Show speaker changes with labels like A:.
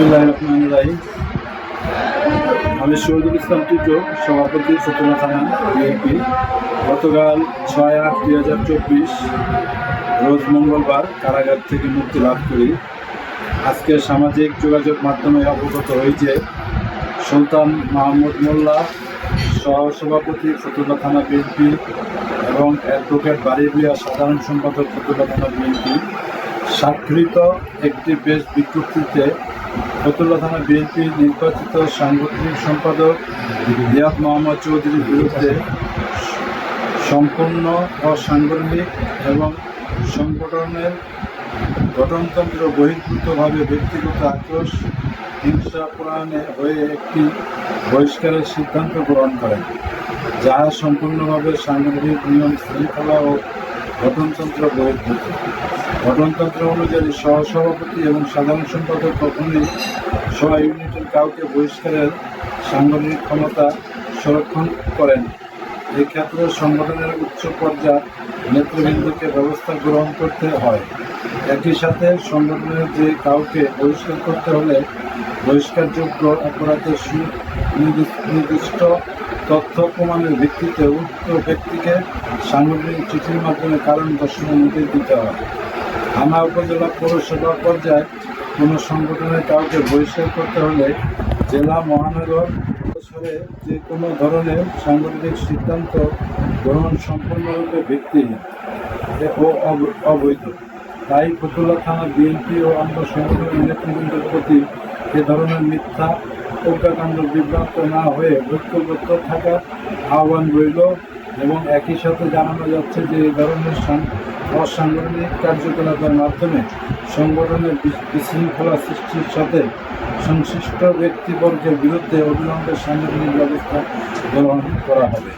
A: বিসমুল্লাহ রহমান রাহিম আমি শহীদুল ইসলাম টিটো, সভাপতি চতুর্থ থানা, বিএনপি। গতকাল ছয় আট দুই হাজার চব্বিশ, রোজ মঙ্গলবার কারাগার থেকে মুক্তি লাভ করি। আজকে সামাজিক যোগাযোগ মাধ্যমে অবগত যে, সুলতান মাহমুদ মোল্লা, সহসভাপতি ফতুল্লা থানা বিএনপি এবং অ্যাডভোকেট বাড়িবিয়া সাধারণ সম্পাদক ফতুল্লা থানা বিএনপি। স্বাক্ষরিত একটি বেশ বিজ্ঞপ্তিতে ফতুল্লা থানা বিএনপি নির্বাচিত সাংগঠনিক সম্পাদক রিয়াদ মোহাম্মদ চৌধুরীর বিরুদ্ধে সম্পূর্ণ অসাংগঠনিক এবং সংগঠনের গঠনতন্ত্র বহির্ভূতভাবে ব্যক্তিগত আক্রোশ, হিংসা প্রণয়নে হয়ে একটি বহিষ্কারের সিদ্ধান্ত গ্রহণ করেন যাহা সম্পূর্ণভাবে সাংগঠনিক নিয়ম শৃঙ্খলা ও গঠনতন্ত্র বহির্ভূত গঠনতন্ত্র অনুযায়ী সহসভাপতি এবং সাধারণ সম্পাদক কখনোই সহ ইউনিটের কাউকে বহিষ্কারের সাংগঠনিক ক্ষমতা সংরক্ষণ করেন এক্ষেত্রে সংগঠনের উচ্চ পর্যায়ের নেতৃবৃন্দকে ব্যবস্থা গ্রহণ করতে হয়। একই সাথে সংগঠনের যে কাউকে বহিষ্কার করতে হলে বহিষ্কারযোগ্য অপরাধের সুনির্দিষ্ট নির্দিষ্ট তথ্য প্রমাণের ভিত্তিতে উক্ত ব্যক্তিকে সাংগঠনিক চিঠির মাধ্যমে কারণ দর্শনের নোটিশ দিতে হয়। থানা উপজেলা পৌরসভা পর্যায়ে কোনো সংগঠনের কাউকে বহিষ্কার করতে হলে জেলা মহানগর বছরে যে কোনো ধরনের সাংগঠনিক সিদ্ধান্ত গ্রহণ সম্পূর্ণরূপে ভিত্তিহীন ও অব- অবৈধ। তাই ফতুল্লা থানা বিএনপি ও অন্য সংগঠনের নেতৃবৃন্দের প্রতি এ ধরনের মিথ্যা প্রজ্ঞাকাণ্ড বিভ্রান্ত না হয়ে ঐক্যবদ্ধ থাকার আহ্বান রইল এবং একই সাথে জানানো যাচ্ছে যে এই ধরনের অসাংগঠনিক কার্যকলাপের মাধ্যমে সংগঠনের বিশৃঙ্খলা সৃষ্টির সাথে সংশ্লিষ্ট ব্যক্তিবর্গের বিরুদ্ধে অবিলম্বে সাংগঠনিক ব্যবস্থা গ্রহণ করা হবে।